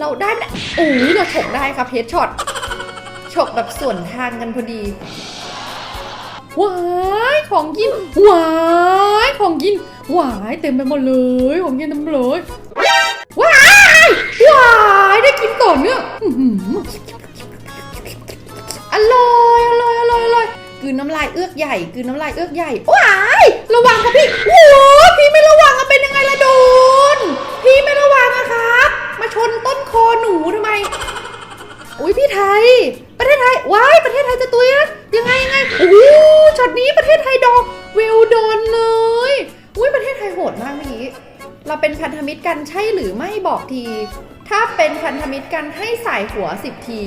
เราได้อู้เราฉกได้ครับเฮดช็อตฉกแบบส่วนทางกันพอดีว้ายของกินว้ายของกินว้ายเต็มไปหมดเลยของกินเต็มเลยว้ายว้ายได้กินต่อเนื่องอร่อยอร่อยอร่อยอร่อยกืนน้ำลายเอื้อกใหญ่กืนน้ำลายเอื้อกใหญ่ว้ายระวังครับพี่โอ้โหพี่ไม่ระวังอะเป็นยังไงล่ะโดน พี่ไม่ระวังอะครับ มาชนต้นคอหนูทำไม อุ้ยพี่ไทย ประเทศไทย ว้าย ประเทศไทยจะตุยนะยังไงยังไงโอ้ช็อตนี้ประเทศไทยดอกเวลดอนเลย อุ้ยประเทศไทยโหดมากเมื่อกี้ เราเป็นพันธมิตรกันใช่หรือไม่บอกที ถ้าเป็นพันธมิตรกันให้สายหัวสิบที